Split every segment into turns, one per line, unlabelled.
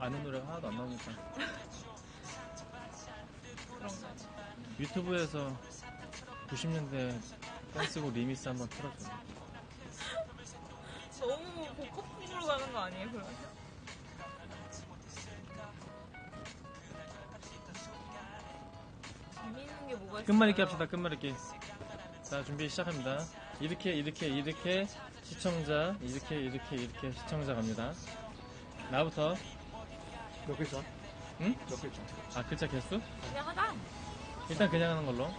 아는 노래가 하나도 안 나오니까.
그런.
유튜브에서 90년대 댄스곡 리미스 한번 틀어줘.
너무 복합풍으로 가는 거 아니에요, 그러면? 재미있는 게 뭐가 있어요?
끝말잇기 합시다, 끝말잇기. 자, 준비 시작합니다. 이렇게, 이렇게, 이렇게, 시청자, 이렇게, 이렇게, 이렇게, 시청자 갑니다. 나부터,
몇 글자?
응?
몇 글자?
아, 글자 개수?
그냥 하자.
일단 그냥 하는 걸로.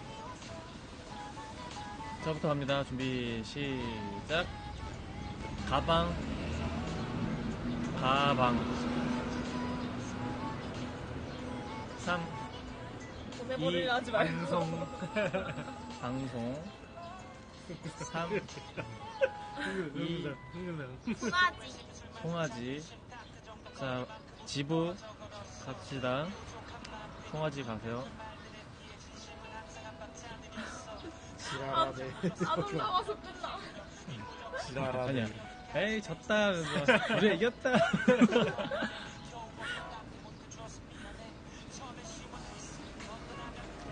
저부터 갑니다. 준비, 시작. 가방, 가방. 3,
보내버리려
이
하지 말고.
방송. 방송. 3, 이
송아지.
송아지. 자, 지부 갑시다. 송아지 가세요.
지랄하네.
안 올라와서 끝나.
지랄하네.
아니야. 에이, 졌다. 우리 이겼다.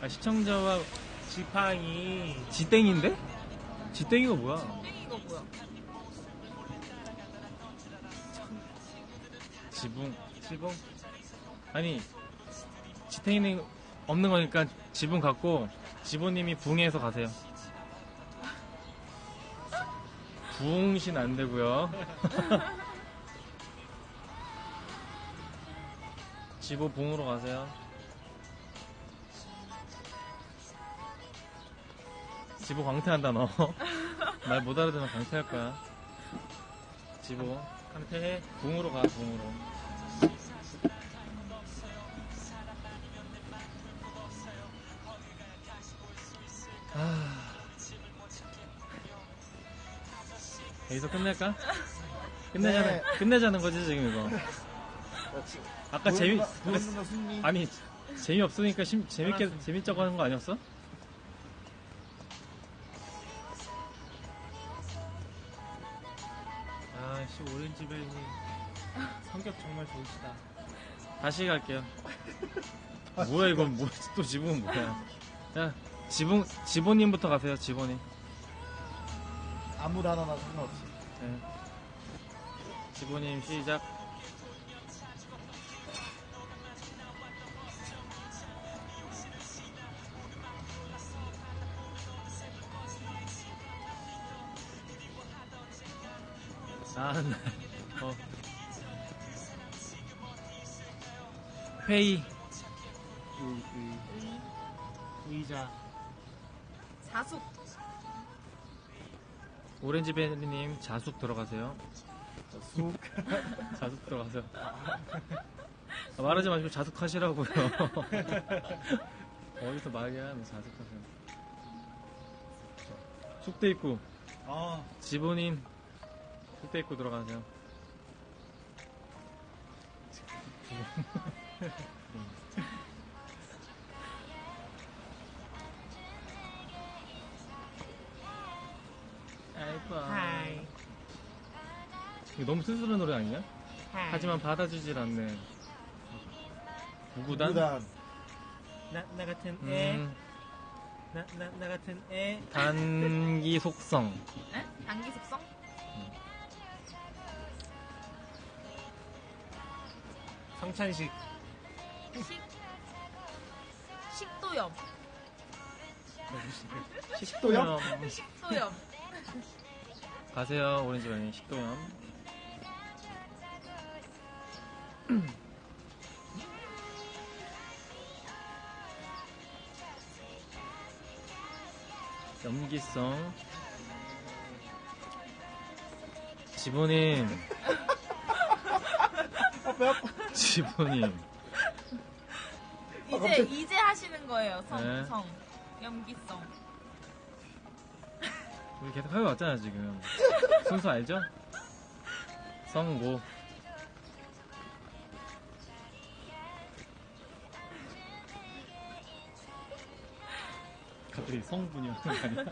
아, 시청자와
지팡이.
지땡인데? 지땡이가 뭐야?
땡이가 뭐야?
지붕.
지붕.
아니, 지탱이는 없는 거니까 지붕 갖고 지보님이 붕해서 가세요. 붕신 안 되고요. 지보 붕으로 가세요. 지보 광태한다 너. 말 못 알아듣는 광태할 거야. 지보
강태해.
붕으로 가 붕으로. 아. 여기서 끝낼까? 끝내자는
네.
끝내자는 거지 지금 이거. 아까 재미. 아니 재미 없으니까 심, 재밌게. 재밌자고 하는 거 아니었어? 다시 갈게요. 뭐야 이건 뭐 또 지붕은 뭐야? 자 지붕 지보님부터 가세요 지보님.
아무 단어나 상관없이.
네. 지보님 시작. 아, 네. 회의.
의, 의, 의자.
자숙.
오렌지 베리님 자숙 들어가세요.
쑥.
자숙 들어가세요. 아, 말하지 마시고 자숙하시라고요. 어디서 말이야, 뭐 자숙하세요. 숙대 입구.
아
지보님 숙대 입구 들어가세요. 아이고.
하이.
이거 너무 쓸쓸한 노래 아니냐? 하지만 받아주질 않네. 구구단?
무단.
나, 나 같은 애,
음,
나, 나, 나 같은 애.
단기 속성.
에? 단기 숙성?
성찬식.
식. 식도염.
식도염.
식도염.
가세요, 오렌지 베리 식도염. 염기성. 지보님. 지보님.
이제 이제 하시는 거예요. 성,
네.
성, 염기성.
우리 계속 하고 왔잖아, 지금. 순서 알죠? 성모. 갑자기 성분이 오는 거 아니야?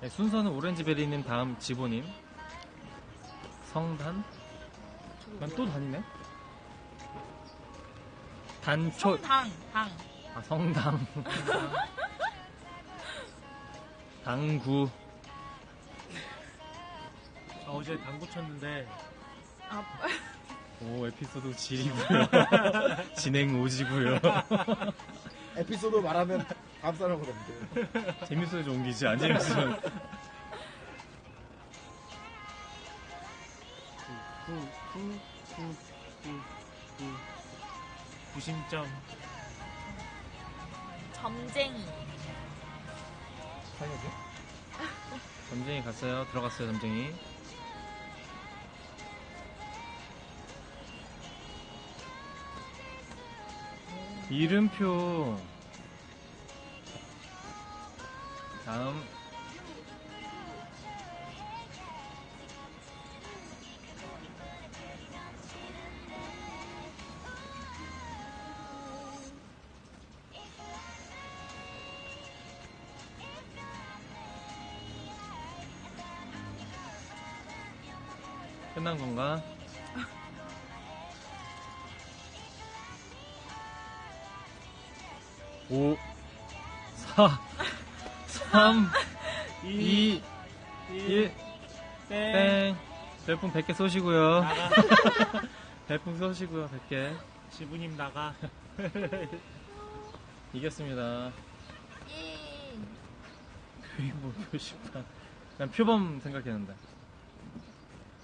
네, 순서는 오렌지베리님 다음 지보님. 성단? 난또 단이네? 단초,
당, 당.
아, 성당. 당구.
아, 어제 당구 쳤는데
아,
오, 에피소드 질이고요. 진행 오지고요.
에피소드 말하면 다음 사람으로 가면 돼.
재밌어야 옮기지, 안 재밌으면.
구심점
점쟁이.
상혁이?
점쟁이 갔어요. 들어갔어요, 점쟁이. 이름표. 다음. 끝난 건가? 오, 사, 삼, 이, 일, 땡. 별풍 100개 쏘시고요.
나가
별풍 쏘시고요, 100개.
지부님 나가
이겼습니다.
예.
교인봉 표시판. 난 표범 생각했는데.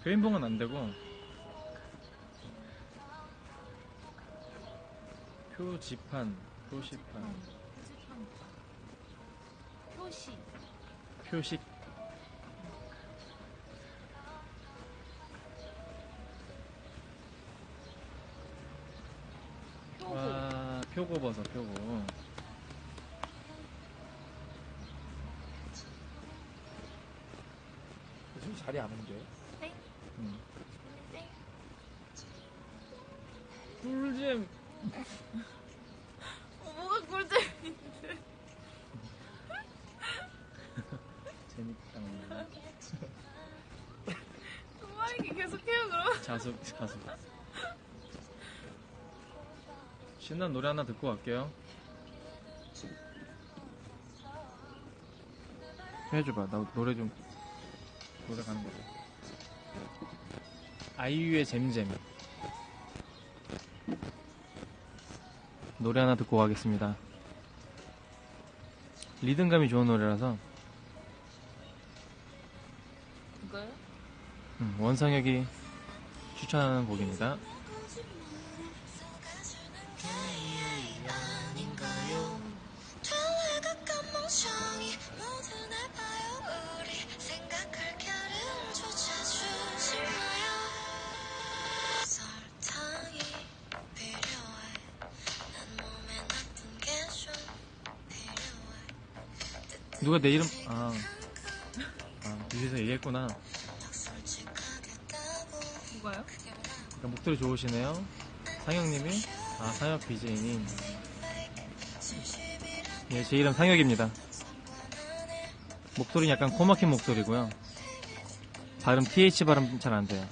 교인봉은 안 되고. 표지판, 표시판,
표시.
표식.
표고.
와, 표고 버섯, 표고.
지금 자리 안 옮겨.
땡.
꿀잼.
어, 뭐가 꿀잼인데?
재밌다.
그만 이렇게 계속해요, 그럼.
자숙, 자숙. 신난 노래 하나 듣고 갈게요. 해줘봐. 나 노래 좀 노래 가는 거죠. 아이유의 잼잼. 노래 하나 듣고 가겠습니다. 리듬감이 좋은 노래라서
이거요?
음, 원상혁이 추천하는 곡입니다. 누가 내 이름 아, 아 뒤에서 얘기했구나.
이거요?
그러니까 목소리 좋으시네요. 상혁님이 아 상혁 BJ님. 예, 제 이름 상혁입니다. 목소리는 약간 코 막힌 목소리고요. 발음 TH 발음 잘 안 돼요.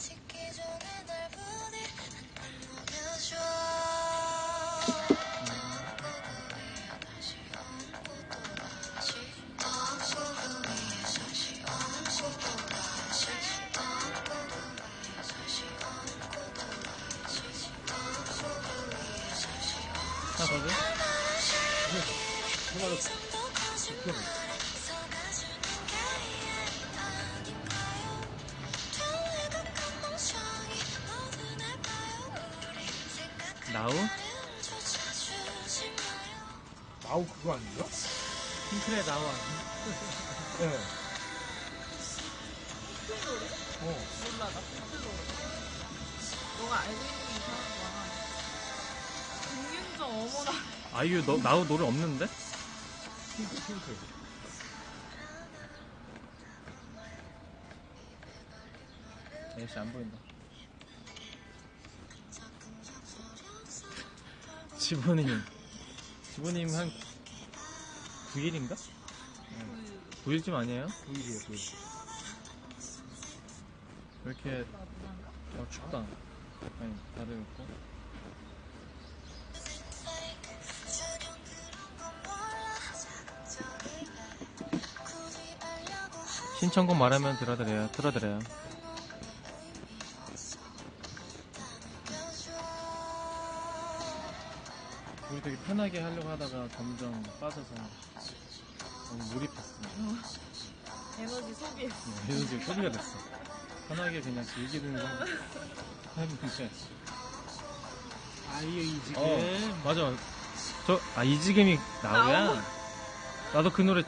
나우?
나우
그거 아니에요?
핑클에 나와
네. 어.
몰라, 나 모르겠어. 너가 알고 있는 이상한 거야. 공윤정 어머나.
아이유 너 나우 노래 없는데?
핑크 핑크.
에이씨 안 보인다. 지분님 지분님 한 9일인가? 9일쯤 아니에요?
9일이에요 9일.
왜 이렇게? 어, 춥다. 아니, 다들 있고. 신청곡 말하면 들어드려요. 틀어드려요. 되게 편하게 하려고 하다가 점점 빠져서 너무 무리했어.
에너지 소비.
그래서 지금 소비가 됐어. 편하게 그냥 즐기는 거 했는데.
아이유 이지금.
어, 맞아. 저, 아, 이지금이 나오야? 나도 그 노래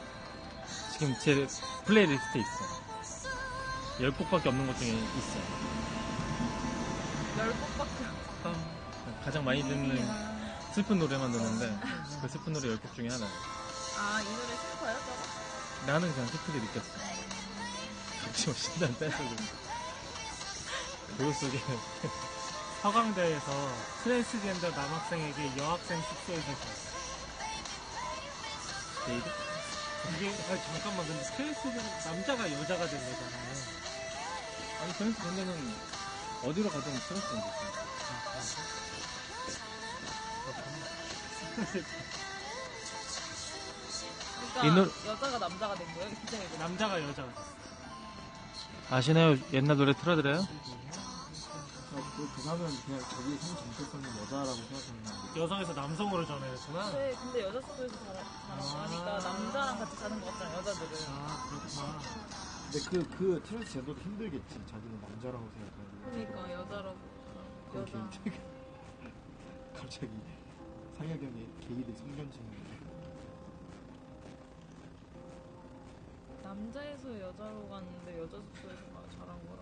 지금 제 플레이리스트에 있어. 열 곡밖에 없는 것 중에 있어.
열 곡밖에
가장 많이 듣는 슬픈 노래만 듣는데, 그 슬픈 노래 열곡 중에 하나.
아, 이 노래 슬퍼요, 저거?
나는 그냥 슬프게 느꼈어. 혹시 뭐 신난 댄스를. 그거 속에.
서강대에서 트랜스젠더 남학생에게 여학생 숙소에서 잤어.
데이드?
이게, 아, 잠깐만, 근데 트랜스젠더, 남자가 여자가 된 거잖아요.
아니, 근데는 어디로 가든 틀었으면 좋겠어.
그러니까
이 노래-
여자가 남자가 된 거예요? 된
남자가 여자가 됐어.
아시나요? 옛날 노래 틀어드려요?
그, 그 사람은 그냥 자기의 성 정체성이 여자라고 생각하는
여성에서 남성으로 전해졌구나.
네, 근데 여자 숙소에서 자라, 자라고 하니까 남자랑 같이 자는 것 같잖아요, 여자들은.
아, 그렇구나.
근데 그, 그 트랜스젠더도 힘들겠지. 자기는 남자라고 생각하는
그러니까 여자라고. 여자.
갑자기 상혁형의 게이들 성견지는
남자에서 여자로 갔는데 여자 숙소에서 막 자란 거라.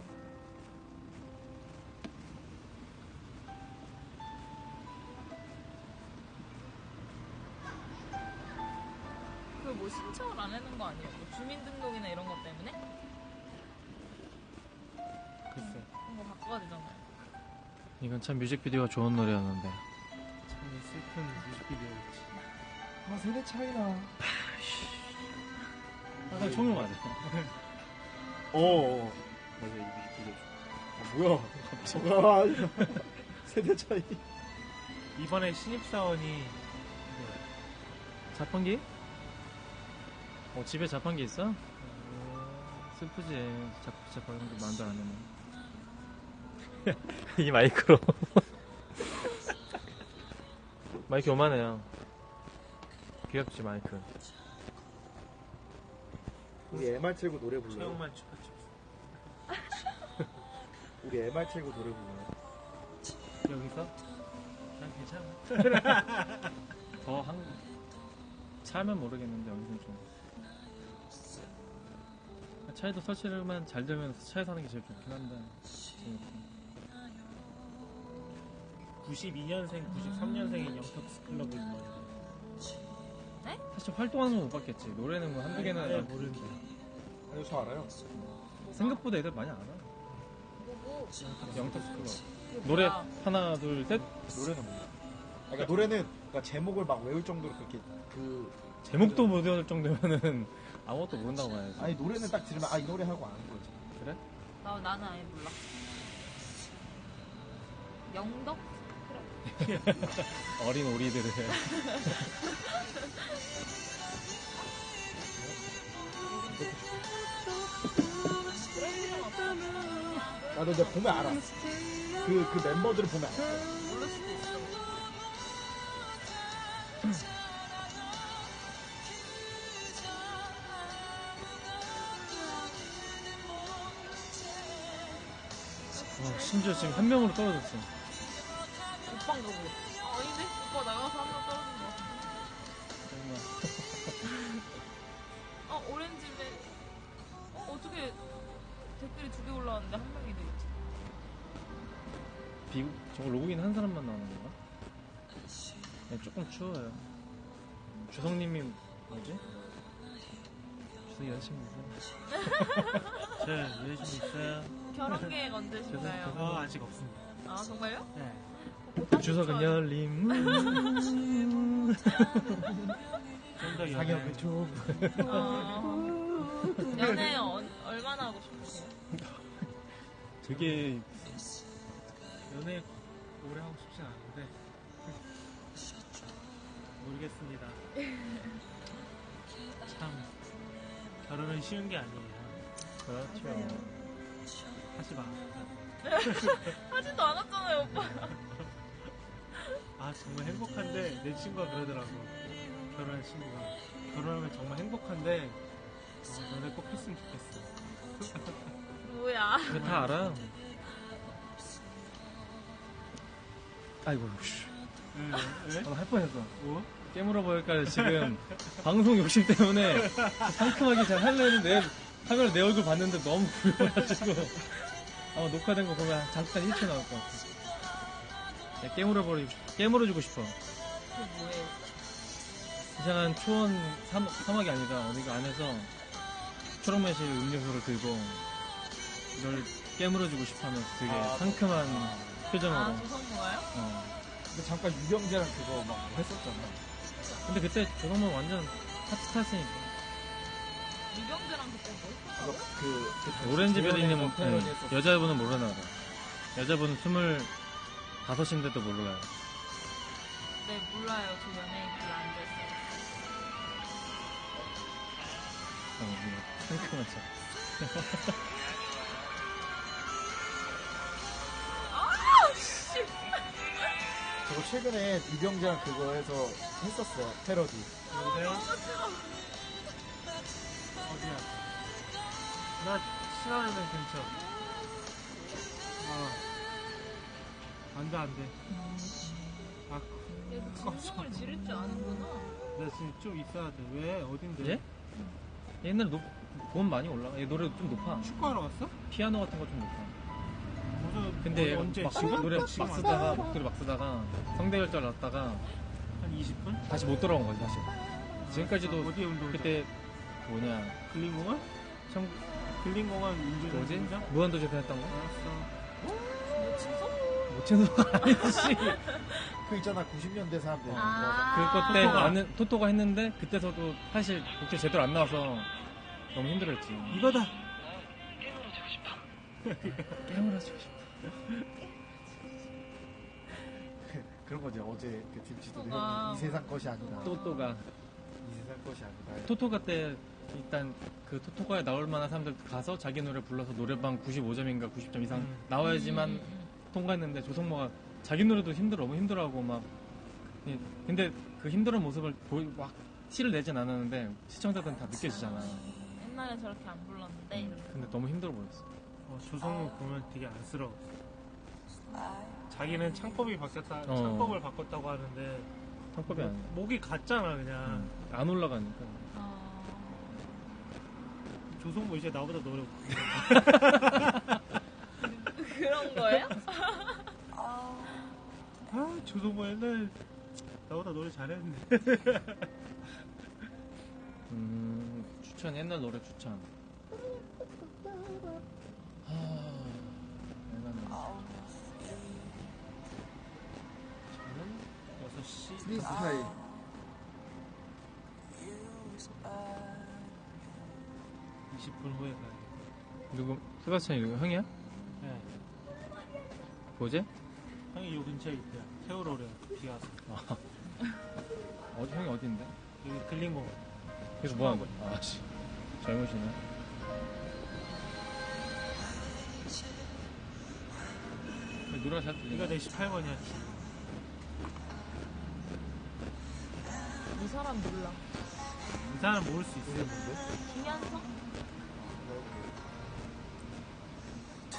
그 뭐 신청을 안 해놓은 거 아니에요? 뭐 주민등록이나 이런 것 때문에?
글쎄.
그런 거 바꿔야 되잖아요.
이건 참 뮤직비디오가 좋은 노래였는데.
참 슬픈 뮤직비디오였지.
아 세대 차이나
아, 총을 맞아.
어어 맞아 이 뮤직비디오 아 뭐야 아, 세대 차이
이번에 신입사원이
자판기? 어, 집에 자판기 있어? 슬프지. 자꾸 자꾸 거 만도 안 하면. 이 마이크로. 마이크 요만해요. 귀엽지, 마이크.
우리 MR 틀고 노래 불러요
최영만 추파춥.
우리 MR 틀고 노래 불러요
여기서?
난 괜찮아.
더 한, 차면 모르겠는데, 여기는 좀. 차에도 설치를만 잘 되면 차에서 하는 게 제일 좋긴 한데. 지금
92년생, 93년생인 영턱스 클럽을 모아요.
사실 활동하는 건 못 봤겠지. 노래는 뭐 한두 개는
네,
알고.
모르는데.
아니 저 알아요
생각보다 애들 많이 알아.
뭐고?
영턱스 클럽.
그게
노래? 하나, 둘, 셋.
노래는 뭐야 그러니까 노래는 그러니까 제목을 막 외울 정도로 그렇게 그
제목도 못 외울 정도면은 아무것도 모른다고 봐야지.
아니 노래는 딱 들으면 아 이 노래 하고 아는 거지
그래?
나, 나는 아예 몰라. 영덕?
어린 오리들을.
브레이크는 없어.
나도 이제 보면 알아 그, 그 멤버들을 보면 알아.
와, 심지어 지금 한 명으로 떨어졌어.
오빠인가 보다. 아, 아닌데? 오빠 나가서 한 명 떨어진 거 같은데?
정말.
아, 오렌지맨. 어, 어떻게 댓글이 두 개 올라왔는데 한 명이 돼 있지?
비, 저거 로그인 한 사람만 나오는 건가? 네, 조금 추워요. 주성님이 뭐지? 주성이 여자친구 있어요?
저 여자친구 있어요?
결혼 계획 언제신가요?
어, 아직 없습니다.
아, 정말요?
네.
곧
주석은 문.
좀더
상혁은 좀
어, 연애 어, 얼마나 하고 싶으세요?
되게
연애 오래 하고 싶진 않은데 모르겠습니다. 참 결혼은 쉬운 게 아니에요.
그렇죠.
하지 마.
하지도 않았잖아요, 오빠.
아 정말 행복한데 내 친구가 그러더라고. 결혼한 친구가 결혼하면 정말 행복한데 어, 너네 꼭 했으면 좋겠어.
뭐야.
그거 다 알아. 아이고, 씨.
왜?
아, 할 뻔했어.
뭐?
깨물어 보일까 지금 방송 욕심 때문에 상큼하게 잘 하려 했는데 카메라 내 얼굴 봤는데 너무 구려가지고 아마 녹화된 거 보면 잠깐 1초 나올 것 같아. 야, 깨물어 버리 깨물어 주고 싶어.
그게 뭐예요?
이상한 초원 삼, 사막이 아니라 어디가 안에서 초록 매실 음료수를 들고 이걸 깨물어 주고 싶어 하면서 되게
아,
상큼한 표정으로.
아, 조성모가요?
어.
근데 잠깐 유경재랑 그거 막 했었잖아.
근데 그때 조성모 완전 핫스타였으니까.
유경재랑 그때 뭐
그거
했다고?
그, 그
오렌지 베리님은
했었어.
여자분은 모르나 봐. 여자분은 스물 다섯인데도 몰라요.
네, 몰라요. 저 연예인 별로 안 됐어요.
어, 이거 상큼하죠.
아, 씨!
저거 최근에 유경재랑 그거 해서 했었어. 패러디.
여보세요? 어디야? 나 신화하는 근처. 아. 안 돼, 안 돼. 아,
얘도 진정을 지를 줄 아는구나.
나 지금 좀 있어야 돼. 왜? 어딘데?
예? 옛날에 높, 돈 많이 올라가. 얘 노래 좀 높아.
축구하러 갔어?
피아노 같은 거 좀 높아.
무슨,
근데
어, 언제?
막
지금?
노래 막
지금 안
쓰다가, 목소리 막 쓰다가, 성대결절 났다가,
한 20분?
다시 못 돌아온 거지, 다시. 지금까지도
어디 운동?
그때, 뭐냐,
글린공원?
청,
글린공원 운동.
뭐지? 무한도전 했던 거?
알았어.
거 아니지.
그 있잖아, 90년대 사람들.
아.
그때
토토가.
나는 토토가 했는데 그때서도 사실 곡제 제대로 안 나와서 너무 힘들었지.
이거다!
깨물어 주고 싶어.
그런 거지. 어제 그. 형이 이 세상 것이 아니다.
토토가
이 세상 것이 아니다.
토토가 때 일단 그 토토가에 나올 만한 사람들 가서 자기 노래 불러서 노래방 95점인가 90점 이상
음.
나와야지만 통과했는데 조성모가 자기 노래도 힘들어 너무 힘들어하고 막 예, 근데 그 힘들은 모습을 보이 막 티를 내진 않았는데 시청자들은 다 느껴지잖아.
옛날에 저렇게 안 불렀는데. 이렇게.
근데 너무 힘들어 보였어.
어, 조성우 보면 되게 안쓰러워. 자기는 창법이 바뀌었다,
어.
창법을 바꿨다고 하는데,
성법이 아니야.
목이 갔잖아, 그냥.
음, 안 올라가니까.
어,
조성모 이제 나보다 노래 못해.
그런 거예요?
아, 조성모 옛날 나보다 노래 잘했는데.
음, 추천, 옛날 노래 추천. 하, 옛날 노래.
저는 6시.
프리스타일.
이 20분 후에 가야
누구, 세바스찬 이거 형이야?
네.
뭐지?
형이 요 근처에 있대요. 세월호래. 비 와서.
어디, 형이 어딘데?
여기 글린공원.
그래서 뭐 하는 거야? 아씨, 젊으시네. 노래가 잘 들리네.
이거 내 18번이야.
이 사람 몰라.
이 사람 모를 수 있어요.
김현성?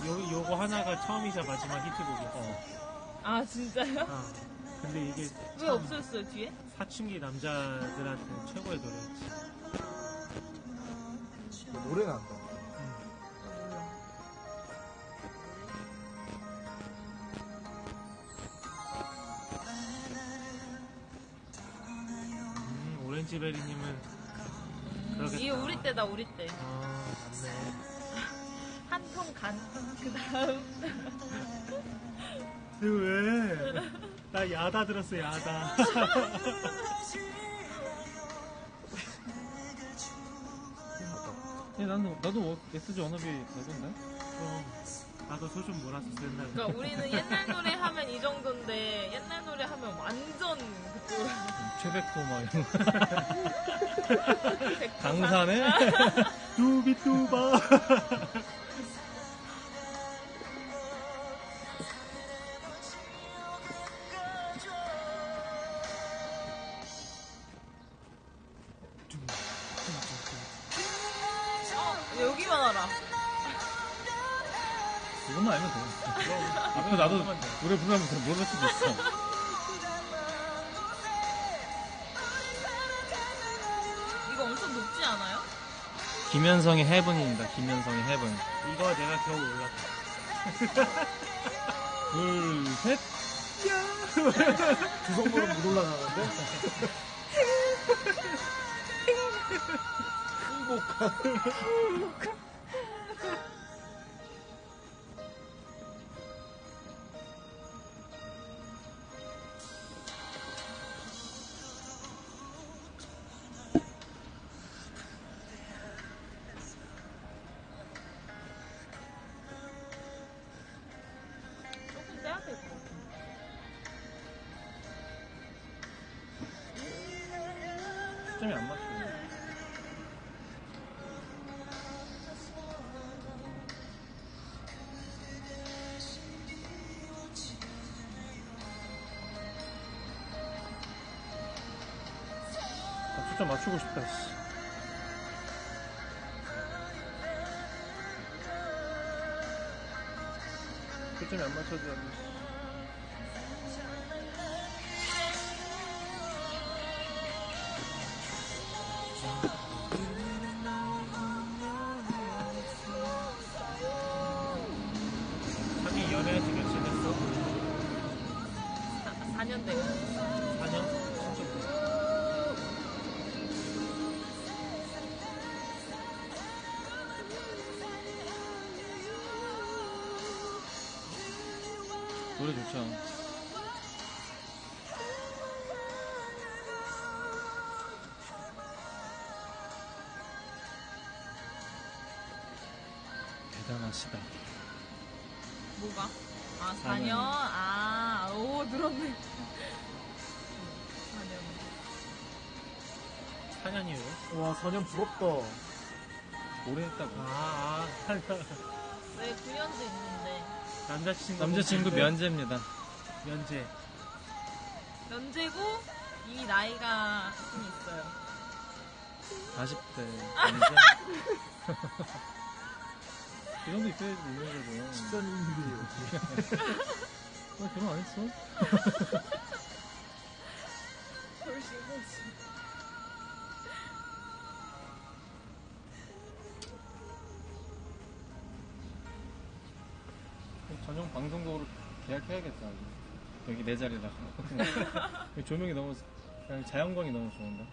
요, 요거 하나가 처음이자 마지막 히트곡이었어.
아, 진짜요?
어. 근데 이게
왜
참
없었어요, 뒤에?
사춘기 남자들한테 최고의 노래였지.
노래는 안다.
음, 오렌지베리님은 그러겠다.
이게 우리 때다, 우리 때.
아, 맞네.
한 통 간. 그 다음.
왜? 나 야다 들었어, 야다.
예, 나도, 나도 SG 워너비 되던데?
그럼 나도 소좀 몰아서 옛날에.
그러니까 우리는 옛날 노래 하면 이 정도인데 옛날 노래 하면 완전 그쪽
최백호 막 이런 거. 강산에?
뚜비뚜바.
이것만 알면 돼. 앞으로 나도 노래 부르면서 모를 수도 있어.
이거 엄청 높지 않아요?
김현성의 헤븐입니다. 김현성의 헤븐.
이거 내가 겨우 올랐다.
둘, 셋.
두 손으로 못 올라가는데?
조금
맞추고 싶다, 씨. 초점이 안 맞춰져.
자기 연애 지금 지냈어?
4년 된
노래 좋죠. 대단하시다.
뭐가? 아,
4년.
4년? 아, 오, 늘었네. 4년.
4년이에요?
와, 4년 부럽다.
오래 했다고.
아, 아,
왜 9년도 있는데.
남자친구.
남자친구
면제.
면제입니다.
면제.
면제고, 이미 나이가 좀 있어요.
40대. 아니죠? 그 정도 있어야지, 있는 거죠.
직전인들이에요.
나 결혼 안 했어?
훨씬,
방송국으로 계약해야겠다. 여기 내 자리라고. 여기 조명이 너무, 그냥 자연광이 너무 좋은데.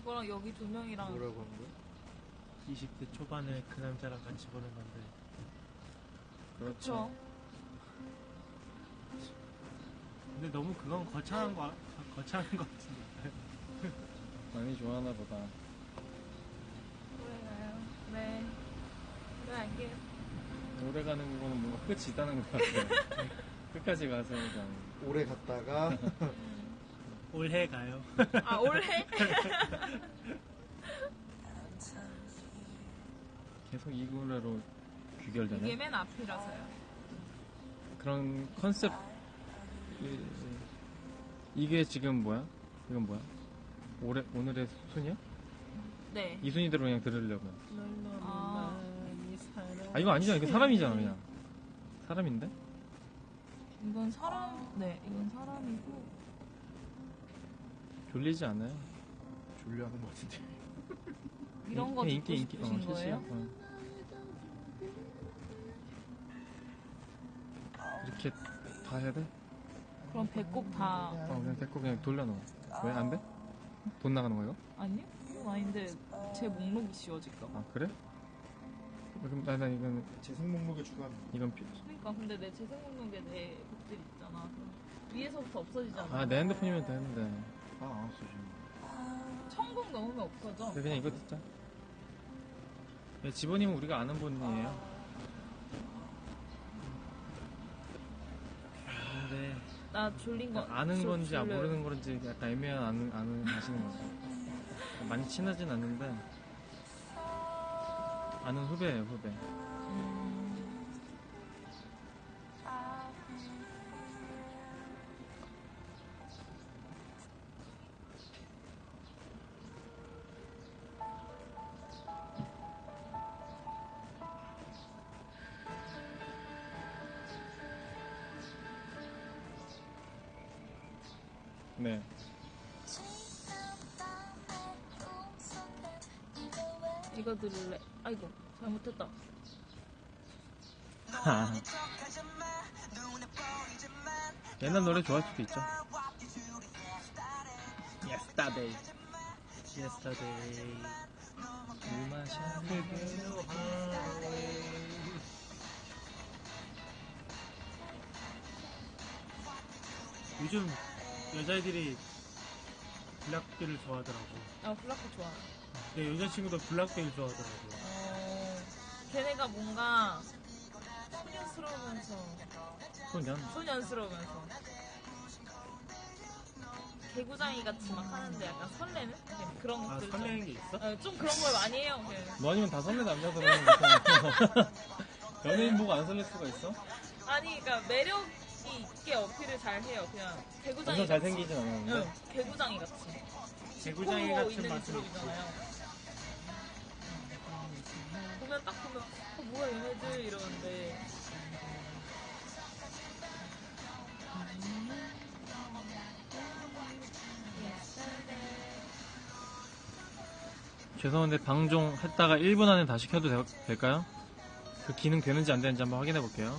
이거랑 여기 조명이랑.
뭐라고 하는 거야?
20대 초반에 그 남자랑 같이 보는 건데.
그렇죠.
근데 너무 그건 거창한 거, 거창한 거 같은데.
많이 좋아하나 보다.
그래 가요. 네. 그래, 알게요.
오래 가는 거는 뭔가 끝이 있다는 것 같아요. 끝까지 가서 그냥.
오래 갔다가
올해 가요.
아, 올해?
계속 이 노래로 귀결되네.
이게 맨 앞이라서요.
그런 컨셉 이- 이게 지금 뭐야? 이건 뭐야? 올해 오늘의 순이야?
네.
이 순위대로 그냥 들으려고.
아,
아 이거 아니잖아. 이거 사람이잖아 그냥. 사람인데?
이건 사람, 네, 이건 사람이고.
졸리지 않아요?
졸려하는 것 같은데.
이런 거 듣고 싶으신
실시간.
거예요?
어. 이렇게 다 해야 돼?
그럼 배꼽 다,
어 그냥 됐고 그냥 돌려놓어. 왜 안 돼? 돈 나가는 거예요?
아니요? 그건 아닌데, 제 목록이 지워질까 봐.
아 그래? 그럼 나, 나 이건
재생 목록에 추가합니다.
이건 필요.
그러니까 근데 내 재생 목록에 내 곡들이 있잖아. 위에서부터 없어지잖아.
아, 내 핸드폰이면 되는데.
아, 안 쓰시네.
천국 넘으면 없어져.
근데 그냥 이거 듣자. 네, 집원님은 우리가 아는 분이에요.
근데 나 졸린 거.
아는
졸-
건지
졸려요.
모르는 건지 약간 애매한 아는, 아는 아시는 거지. 많이 친하진 않는데 아는 후배예요 후배.
음.
네.
이거 들을래? 아이고 잘못했다.
옛날 노래 좋아할 수도 있죠.
Yesterday. Yesterday. 요즘 여자애들이 블락비를 좋아하더라고.
아 블라크 좋아.
내 여자친구도 블락비를 좋아하더라고.
어, 걔네가 뭔가 소년스러우면서
소년.
소년스러우면서 개구장이 같이 막 하는데 약간 설레는 그냥 그런
아,
것들
설레는 게 있어?
좀, 어, 좀 그런 걸 많이 해요. 그냥.
너 아니면 다 설레 남자들은. 연예인 보고 안 설렐 수가 있어?
아니 그러니까 매력이 있게 어필을 잘 해요. 그냥 개구장이
엄청 잘생기진 않았는데.
응, 개구장이 같이.
개구장이
코
같은
있는
맛은
직업이잖아요. 보면 딱 보면 어, 뭐야 얘네들 이러는데
죄송한데 방종 했다가 1분 안에 다시 켜도 되- 될까요? 그 기능 되는지 안 되는지 한번 확인해 볼게요.